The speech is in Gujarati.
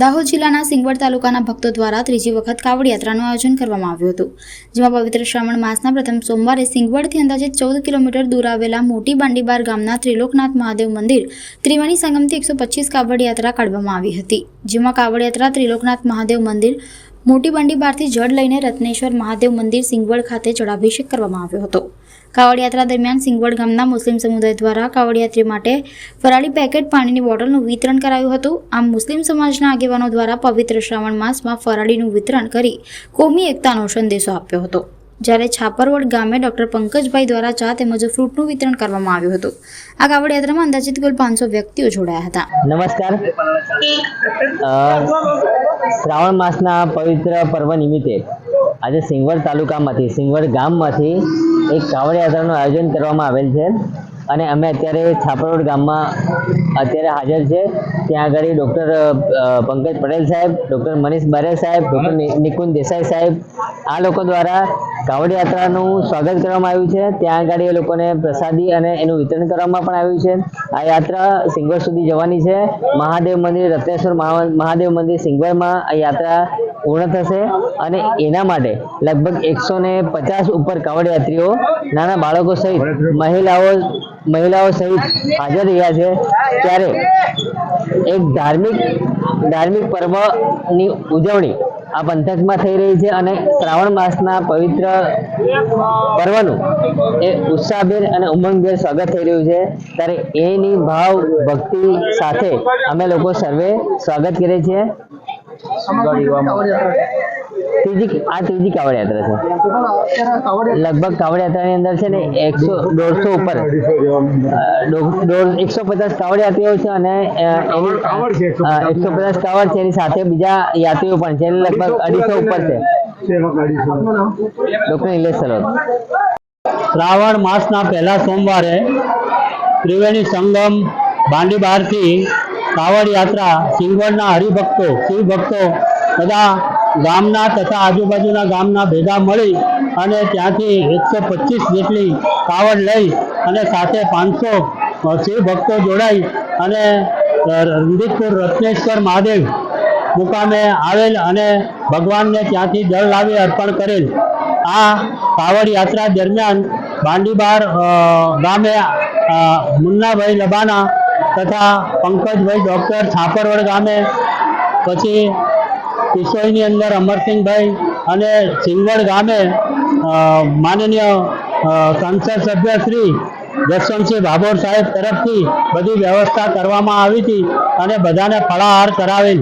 દાહોદ જિલ્લાના સિંગવડ તાલુકાના ભક્તો દ્વારા ત્રીજી વખત કાવડ યાત્રાનું આયોજન કરવામાં આવ્યું હતું, જેમાં પવિત્ર શ્રાવણ માસના પ્રથમ સોમવારે સિંગવડથી અંદાજે ચૌદ કિલોમીટર દૂર આવેલા મોટી બાંડીબાર ગામના ત્રિલોકનાથ મહાદેવ મંદિર ત્રિવેણી સંગમથી એકસો પચીસ કાવડ યાત્રા કાઢવામાં આવી હતી, જેમાં કાવડ યાત્રા ત્રિલોકનાથ મહાદેવ મંદિર મોટી બંડી બારથી જળ લઈને રત્નેશ્વર મહાદેવ મંદિર સિંગવડ ખાતે જળાભિષેક કરવામાં આવ્યો હતો. કાવડ યાત્રા દરમિયાન સિંગવડ ગામના મુસ્લિમ સમુદાય દ્વારા કાવડયાત્રી માટે ફરાળી પેકેટ પાણીની બોટલનું વિતરણ કરાયું હતું. આમ મુસ્લિમ સમાજના આગેવાનો દ્વારા પવિત્ર શ્રાવણ માસમાં ફરાળીનું વિતરણ કરી કોમી એકતાનો સંદેશો આપ્યો હતો. જ્યારે છાપરવડ ગામે ડોક્ટર પંકજભાઈ દ્વારા ચા તેમજ ફ્રૂટનું વિતરણ કરવામાં આવ્યું હતું. આ કાવડ યાત્રામાં અંદાજિત કુલ પાંચસો વ્યક્તિઓ જોડાયા હતા. નમસ્કાર. શ્રાવણ માસના પવિત્ર પર્વ નિમિત્તે આજે સિંગવડ તાલુકામાંથી, સિંગવડ ગામમાંથી એક કાવડ યાત્રાનું આયોજન કરવામાં આવેલ છે. અને અમે અત્યારે છાપરોડ ગામમાં અત્યારે હાજર છે. ત્યાં આગળ ડૉક્ટર પંકજ પટેલ સાહેબ, ડૉક્ટર મનીષ બારે સાહેબ, ડૉક્ટર નિકુંજ દેસાઈ સાહેબ, આ લોકો દ્વારા કાવડ યાત્રાનું સ્વાગત કરવામાં આવ્યું છે. ત્યાં આગળ એ લોકોને પ્રસાદી અને એનું વિતરણ કરવામાં પણ આવ્યું છે. આ યાત્રા સિંગવર સુધી જવાની છે. મહાદેવ મંદિર, રત્નેશ્વર મહાદેવ મંદિર સિંગવરમાં આ યાત્રા પૂર્ણ થશે અને એના માટે લગભગ એકસો ને પચાસ ઉપર કાવડ યાત્રીઓ, નાના બાળકો સહિત, મહિલાઓ મહિલાઓ સહિત હાજર રહ્યા છે. ત્યારે એક ધાર્મિક ધાર્મિક પર્વની ઉજવણી આ પંથકમાં થઈ રહી છે અને શ્રાવણ માસના પવિત્ર પર્વનું એ ઉત્સાહભેર અને ઉમંગભેર સ્વાગત થઈ રહ્યું છે. ત્યારે એની ભાવ ભક્તિ સાથે અમે લોકો સર્વે સ્વાગત કરીએ છીએ. ત્રીજી આ ત્રીજી કાવડ યાત્રા છે. લગભગ કાવડ યાત્રાની અંદર છે ને એકસો દોઢસો ઉપર એકસો પચાસ કાવડ યાત્રીઓ છે અને એકસો પચાસ કાવડ છે એની સાથે બીજા યાત્રીઓ પણ છે લગભગ અઢીસો ઉપર છે. ડોક્ટર નિલેશ સરોદ. શ્રાવણ માસના પહેલા સોમવારે ત્રિવેણી સંગમ બાંડીબારથી કાવડ યાત્રા સિંગવડના હરિભક્તો શિવ ભક્તો બધા ગામના તથા આજુબાજુના ગામના ભેગા મળી અને ત્યાંથી એકસો પચીસ જેટલી કાવડ લઈ અને સાથે પાંચસો શિવ ભક્તો જોડાઈ અને રણજીતપુર, રત્નેશ્વર મહાદેવ મુકામે આવેલ અને ભગવાનને ત્યાંથી જળ લાવી અર્પણ કરેલ. આ કાવડ યાત્રા દરમિયાન બાંડીબાર ગામે મુન્નાભાઈ લબાના તથા પંકજભાઈ ડૉક્ટર છાપરવડ ગામે પછી કિશોરની અંદર અમરસિંહભાઈ અને સિંગવડ ગામે માનનીય સંસદ સભ્ય શ્રી જસવંતસિંહ ભાભોર સાહેબ તરફથી બધી વ્યવસ્થા કરવામાં આવી હતી અને બધાને ફળાહાર કરાવેલ.